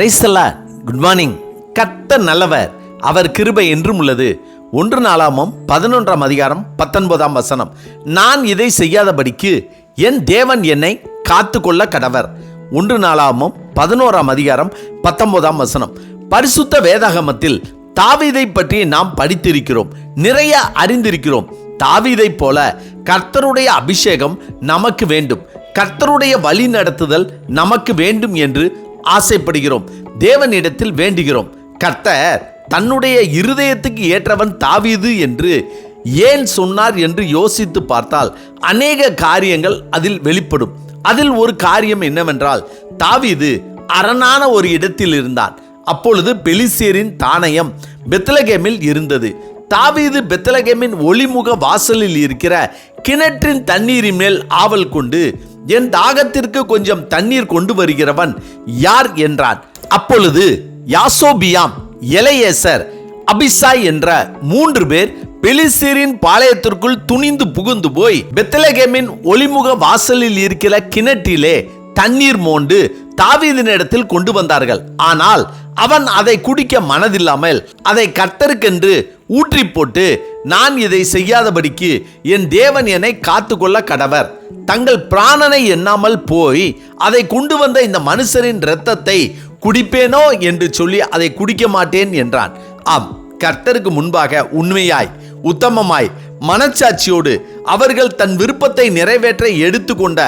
பிரைஸ்தல்லா good morning கத்த நல்லவர். அவர் கிருபை என்றும் உள்ளது. ஒன்று நாளாமம் பதினொன்றாம் அதிகாரம் பத்தொன்பதாம் வசனம். நான் இதை செய்யாதபடிக்கு என் தேவன் என்னை காத்து கொள்ள கடவர். ஒன்று நாளாமம் பதினோராம் அதிகாரம் பத்தொன்பதாம் வசனம். பரிசுத்த வேதாகமத்தில் தாவீதை பற்றி நாம் படித்திருக்கிறோம். நிறைய அறிந்திருக்கிறோம். தாவீதைப் போல கர்த்தருடைய அபிஷேகம் நமக்கு வேண்டும். கர்த்தருடைய வழி நடத்துதல் நமக்கு வேண்டும் என்று ஆசைப்படுகிறோம். தேவனிடத்தில் வேண்டுகிறோம். கர்த்தர் தன்னுடைய இருதயத்துக்கு ஏற்றவன் தாவீது என்று ஏன் சொன்னார் என்று யோசித்து பார்த்தால் அநேக காரியங்கள் அதில் வெளிப்படும். அதில் ஒரு காரியம் என்னவென்றால் தாவீது அரணான ஒரு இடத்தில் இருந்தான். அப்பொழுது பெலிசியரின் தானயம் பெத்லகேமில் இருந்தது. தாவீது பெத்லகேமின் ஒளிமுக வாசலில் இருக்கிற கிணற்றின் தண்ணீரின் மேல் ஆவல் கொண்டு என் தாகத்திற்கு கொஞ்சம் தண்ணீர் கொண்டு வருகிறவன் யார் என்றான். அப்பொழுது யாசோபியாம் எலையேசர் அபிசாய் என்ற மூன்று பேர் பெலிசீரின் பாளையத்திற்குள் துணிந்து புகுந்து போய் பெத்தலகேமின் ஒளிமுக வாசலில் இருக்கிற கிணற்றிலே தண்ணீர் மோண்டு தாவீதினிடத்தில் கொண்டு வந்தார்கள். ஆனால் அவன் அதை குடிக்க மனதில்லாமல் அதை கர்த்தருக்கென்று ஊற்றி போட்டு நான் இதை செய்யாதபடிக்கு என் தேவன் என்னை காத்துக்கொள்ள கடவர். தங்கள் பிராணனை எண்ணாமல் போய் அதை கொண்டு வந்த இந்த மனுஷரின் இரத்தத்தை குடிப்பேனோ? என்று சொல்லி அதை குடிக்க மாட்டேன் என்றான். ஆம் கர்த்தருக்கு முன்பாக உண்மையாய் உத்தமமாய் மனச்சாட்சியோடு அவர்கள் தன் விருப்பத்தை நிறைவேற்ற எடுத்துக்கொண்ட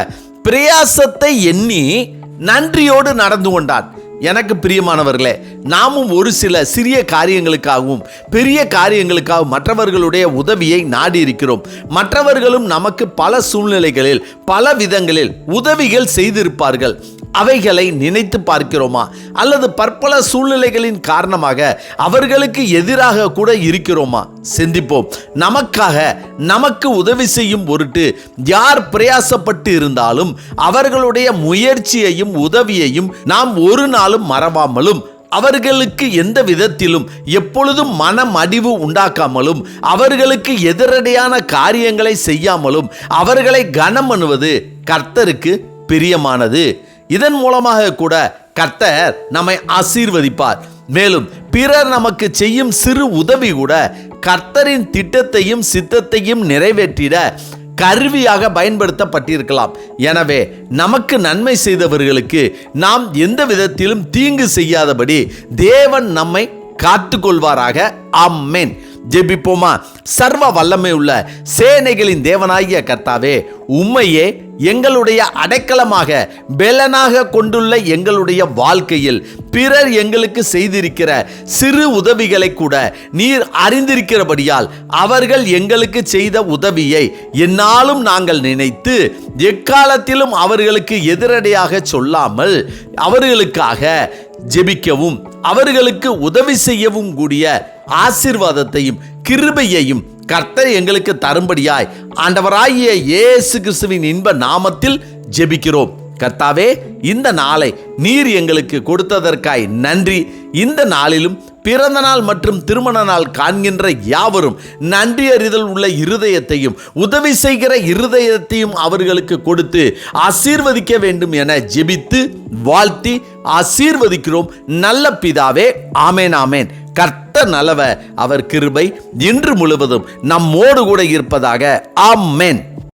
பிரயாசத்தை எண்ணி நன்றியோடு நடந்து கொண்டான். எனக்கு பிரியமானவர்களே நாமும் ஒரு சில சிறிய காரியங்களுக்காகவும் பெரிய காரியங்களுக்காகவும் மற்றவர்களுடைய உதவியை நாடி இருக்கிறோம் மற்றவர்களும் நமக்கு பல சூழ்நிலைகளில் பல விதங்களில் உதவிகள் செய்திருப்பார்கள். அவைகளை நினைத்து பார்க்கிறோமா? அல்லது பற்பல சூழ்நிலைகளின் காரணமாக அவர்களுக்கு எதிராக கூட இருக்கிறோமா? சிந்திப்போம். நமக்காக நமக்கு உதவி செய்யும் பொருட்டு யார் பிரயாசப்பட்டு இருந்தாலும் அவர்களுடைய முயற்சியையும் உதவியையும் நாம் ஒரு நாளும் மறவாமலும் அவர்களுக்கு எந்த விதத்திலும் எப்பொழுதும் மனம் அடிவு உண்டாக்காமலும் அவர்களுக்கு எதிரடையான காரியங்களை செய்யாமலும் அவர்களை கனம் பண்ணுவது கர்த்தருக்கு பிரியமானது. இதன் மூலமாக கூட கர்த்தர் நம்மை ஆசீர்வதிப்பார். மேலும் பிறர் நமக்கு செய்யும் சிறு உதவி கூட கர்த்தரின் திட்டத்தையும் சித்தத்தையும் நிறைவேற்றிட கருவியாக பயன்படுத்தப்பட்டிருக்கலாம். எனவே நமக்கு நன்மை செய்தவர்களுக்கு நாம் எந்த விதத்திலும் தீங்கு செய்யாதபடி தேவன் நம்மை காத்துக்கொள்வாராக. அம்மேன் ஜெபிப்போமா? சர்வ வல்லமை உள்ள சேனைகளின் தேவனாகிய கர்த்தாவே உம்மையே எங்களுடைய அடைக்கலமாக பெலனாக கொண்டுள்ள எங்களுடைய வாழ்க்கையில் பிறர் எங்களுக்கு செய்திருக்கிற சிறு உதவிகளை கூட நீர் அறிந்திருக்கிறபடியால் அவர்கள் எங்களுக்கு செய்த உதவியை என்னாலும் நாங்கள் நினைத்து எக்காலத்திலும் அவர்களுக்கு எதிரடையாக சொல்லாமல் அவர்களுக்காக ஜெபிக்கவும். அவர்களுக்கு உதவி செய்யவும் கூடிய ஆசீர்வாதத்தையும் கிருபையையும் கர்த்தர் எங்களுக்கு தரும்படியாய் ஆண்டவராகிய இயேசு கிறிஸ்துவின் இன்ப நாமத்தில் ஜெபிக்கிறோம். கர்த்தாவே இந்த நாளை நீர் எங்களுக்கு கொடுத்ததற்காய் நன்றி. இந்த நாளிலும் பிறந்த நாள் மற்றும் திருமண நாள் காண்கின்ற யாவரும் நன்றி அறிதல் உள்ள இருதயத்தையும் உதவி செய்கிற இருதயத்தையும் அவர்களுக்கு கொடுத்து ஆசீர்வதிக்க வேண்டும் என ஜெபித்து வாழ்த்தி ஆசீர்வதிக்கிறோம். நல்ல பிதாவே ஆமேன் ஆமேன். கர்த்த நலவ அவர் கிருபை இன்று முழுவதும் நம்மோடு கூட இருப்பதாக ஆமேன்.